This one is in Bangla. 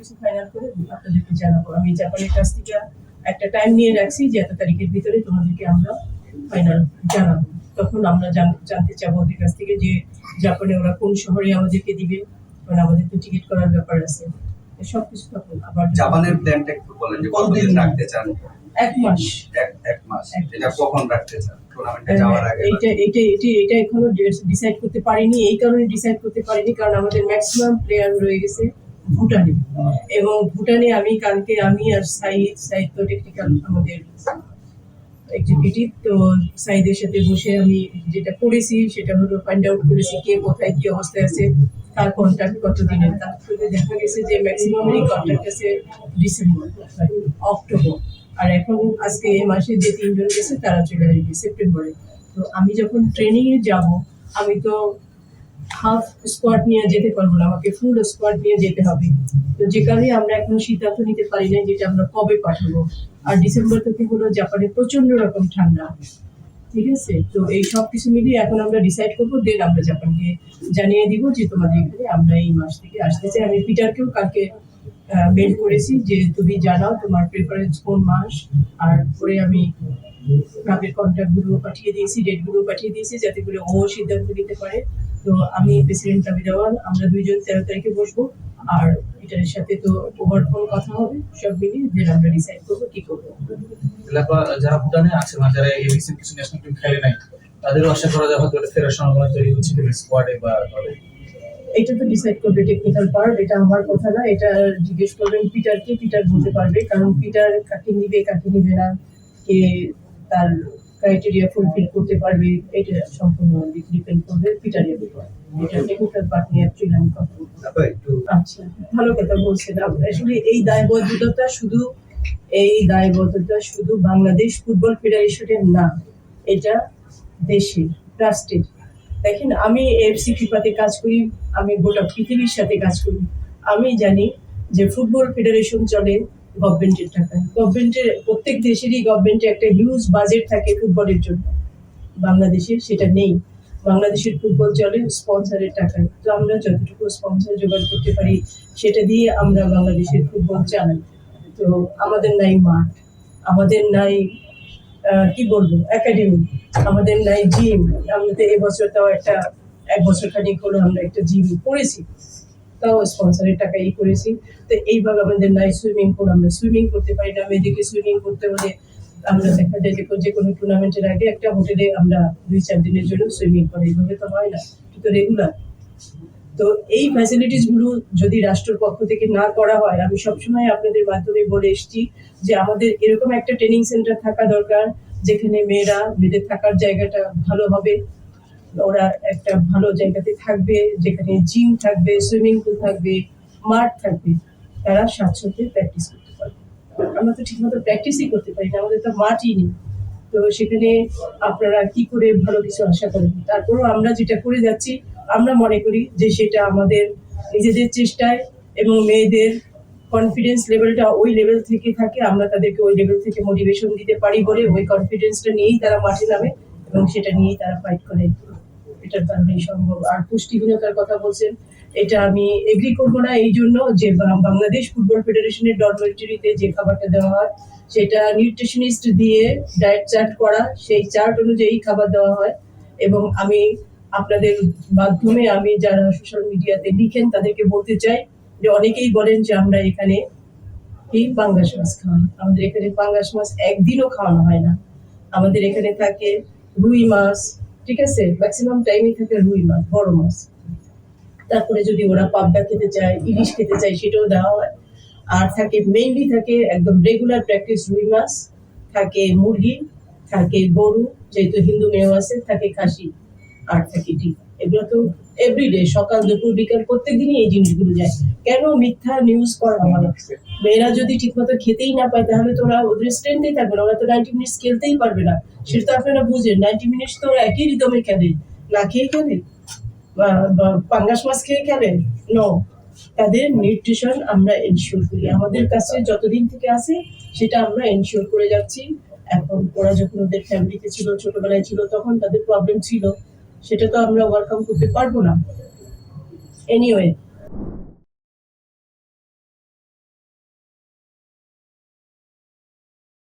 সবকিছু ফাইনাল করে আপনাদেরকে জানাব। আমি জাপানের কাছ থেকে একটা টাইম নিয়ে রাখছি যে এত তারিখের ভিতরে তোমাদেরকে আমরা ফাইনাল জানাব। তখন আমরা জানতে চাবো ওদের কাছ থেকে যে জাপানে ওরা কোন শহরে আমাদেরকে দিবে কারণ আমাদের তো টিকিট করার ব্যাপার আছে। সবকিছু তখন আবার জাপানের প্ল্যানটা একটু বলেন যে কতদিন? রাখতে চান? এক মাস। এক এক মাস। এটা কখন রাখতে চান? এইটা এইটা এইটা এটা এখনও ডিসাইড করতে পারিনি। এই কারণে ডিসাইড করতে পারিনি কারণ আমাদের ম্যাক্সিমাম প্লেয়ার রয়ে গেছে। ভুটানে। এবং ভুটানে আমি কালকে আমি আর সাইদ সাইদ তো টেকনিক্যাল আমাদের এক্সিকিউটিভ তো সাইদের সাথে বসে আমি যেটা করেছি সেটা হলো ফাইন্ড আউট করেছি কে কোথায় কি অবস্থায় আছে, তার কন্ট্যাক্ট কত দিনের। তারপরে দেখা গেছে যে ম্যাক্সিমামেরই কন্ট্যাক্ট আছে ডিসেম্বর অক্টোবর আর এখন আজকে এই মাসে যে তিনজন গেছে, তারা চলে আসবে সেপ্টেম্বরে তো আমি যখন ট্রেনিং এ যাব, আমি তো হাফ স্কোয়াড নিয়ে যেতে পারব না, আমাকে ফুল স্কোয়াড নিয়ে যেতে হবে। তো যে কারণে আমরা এখন সিদ্ধান্ত নিতে পারি না যেটা আমরা কবে পাঠাবো। আর ডিসেম্বর থেকে হলো জাপানে প্রচণ্ড রকম ঠান্ডা। ঠিক আছে? তো এই সব কিছু মিলিয়ে এখন আমরা ডিসাইড করব দেন আমরা জাপানকে জানিয়ে দিব যে তোমাদের এখানে আমরা এই মাস থেকে আসতে চাই আমি পিটারকেও কালকে মেল করেছি যে তুমি জানাও তোমার প্রেফারেন্স কোন মাস। আর পরে আমি ক্লাবের কন্ট্যাক্টগুলো পাঠিয়ে দিয়েছি ডেটগুলো পাঠিয়ে দিয়েছি যাতে করে ও সিদ্ধান্ত নিতে পারে। তো আমি প্রেসিডেন্ট আবি দেওয়ান আমরা দুইজন তেরো তারিখে বসবো আর এটার সাথে তো ওভার ফোন কথা হবে সব মিলিয়ে দেন আমরা ডিসাইড করব কি করব। যারা ভুটানে আছে বা যারা কিছু ন্যাশনাল টিম খেলে নাই তাদেরও আশা করা যায় হয়তো এটা ফেরার সম্ভাবনা তৈরি হচ্ছে কিনা স্কোয়াডে বা দলে। এটা তো ডিসাইড করবে টেকনিক্যাল পার্ট এটা আমার কথা না এটা জিজ্ঞেস করবেন পিটারকে পিটার বলতে পারবে কারণ পিটার কাকে নিবে কাকে নিবে না কে তার ক্রাইটেরিয়া ফুলফিল করতে পারবে এটা সম্পূর্ণ ডিপেন্ড করবে পিটারের উপর। এটা টেকনিক্যাল পার্ট নিয়ে অ্যাকচুয়ালি আমি কথা বলব আচ্ছা ভালো কথা বলছেন। আসলে এই দায়বদ্ধতা শুধু এই দায়বদ্ধতা শুধু বাংলাদেশ ফুটবল ফেডারেশনের না এটা দেশের ট্রাস্টেড দেখেন আমি এফসি ফিফাতে কাজ করি আমি গোটা পৃথিবীর সাথে কাজ করি। আমি জানি যে ফুটবল ফেডারেশন চলে গভর্নমেন্টের টাকায়। গভর্নমেন্টের প্রত্যেক দেশেরই গভর্নমেন্টে একটা হিউজ বাজেট থাকে ফুটবলের জন্য। বাংলাদেশে সেটা নেই। বাংলাদেশের ফুটবল চলে স্পন্সরের টাকায়। তো আমরা যতটুকু স্পন্সর জোগাড় করতে পারি, সেটা দিয়ে আমরা বাংলাদেশের ফুটবল চালাই। তো আমাদের নাই মাঠ, আমাদের নাই কি বলব একাডেমি আমাদের নাই জিম আমরা তো এবছর তাও একটা, এক বছর খানিক হলো আমরা একটা জিম করেছি তাও স্পন্সরের টাকাই করেছি। তো এইভাবে আমাদের নাই সুইমিং পুল আমরা সুইমিং করতে পারি না, মেয়েদেরকে সুইমিং করতে হলে আমরা দেখা যায় যে যে কোনো টুর্নামেন্টের আগে একটা হোটেলে আমরা দুই চার দিনের জন্য সুইমিং করি। এইভাবে তো হয় না, কিন্তু রেগুলার তো এই ফ্যাসিলিটিসগুলো যদি রাষ্ট্রের পক্ষ থেকে না করা হয়, আমি সবসময় আপনাদের মাধ্যমে বলে এসেছি যে আমাদের এরকম একটা ট্রেনিং সেন্টার থাকা দরকার, যেখানে মেয়েরা, মেয়েদের থাকার জায়গাটা ভালো হবে ওরা একটা ভালো জায়গাতে থাকবে, যেখানে জিম থাকবে সুইমিং পুল থাকবে, মাঠ থাকবে, তারা স্বাচ্ছন্দ্যে প্র্যাকটিস করতে পারবে। আমরা তো ঠিকমতো প্র্যাকটিসই করতে পারি না, আমাদের তো মাঠই নেই। তো সেখানে আপনারা কি করে ভালো কিছু আশা করেন? তারপরেও আমরা যেটা করে যাচ্ছি, আমরা মনে করি যে সেটা আমাদের নিজেদের চেষ্টায় এবং মেয়েদের কনফিডেন্স লেভেলটা ওই লেভেল থেকে থাকে, আমরা তাদেরকে ওই লেভেল থেকে মোটিভেশন দিতে পারি বলে ওই কনফিডেন্সটা নিয়েই তারা মাঠে নামে এবং সেটা নিয়েই তারা ফাইট করে। এটার কারণেই সম্ভব আর পুষ্টিহীনতার কথা বলছেন, এটা আমি এগ্রি করব না। এই জন্য যে বাংলাদেশ ফুটবল ফেডারেশনের ডরমেটরিতে যে খাবারটা দেওয়া হয়, সেটা নিউট্রিশনিস্ট দিয়ে ডায়েট চার্ট করা। সেই চার্ট অনুযায়ী খাবার দেওয়া হয়। এবং আমি আপনাদের মাধ্যমে আমি যারা সোশ্যাল মিডিয়াতে লিখেন, তাদেরকে বলতে চাই যে অনেকেই বলেন যে আমরা এখানে এই পাঙ্গাস মাছ খাওয়াই আমাদের এখানে পাঙ্গাস মাছ একদিনও খাওয়ানো হয় না। আমাদের এখানে থাকে রুই মাছ ঠিক আছে ম্যাক্সিমাম টাইমই থাকে রুই মাছ, বড় মাছ। তারপরে যদি ওরা পাবদা খেতে চায়, ইলিশ খেতে চায়, সেটাও দেওয়া হয়। আর থাকে মেইনলি থাকে একদম রেগুলার প্র্যাকটিস রুই মাছ, থাকে মুরগি, থাকে গরু, যেহেতু হিন্দু মেয়েও আছে, থাকে খাসি, আর থাকে ডিম। এগুলো তো এভরিডে সকাল দুপুর বিকাল প্রত্যেক দিনই এই জিনিসগুলো যায়। কেন মিথ্যা নিউজ করা হয়? মেয়েরা যদি ঠিকমতো খেতেই না পায়, তাহলে তো ওরা ওদের স্ট্রেন্থেই থাকবে না। ওরা তো নাইনটি মিনিটস খেলতেই পারবে না। সেটা তো আপনারা বুঝেন। নাইনটি মিনিটস তো ওরা একই রিদমে খেলে। না খেয়ে খেলে? পাঙ্গাস মাছ খেয়ে খেলে? নো তাদের নিউট্রিশন আমরা এনশিওর করি। আমাদের কাছে যতদিন থেকে আসে সেটা আমরা এনশিওর করে যাচ্ছি। এখন ওরা যখন ওদের ফ্যামিলিতে ছিল, ছোটবেলায় ছিল, তখন তাদের প্রবলেম ছিল। সেটা তো আমরা ওভারকাম করতে পারব না. এনিওয়ে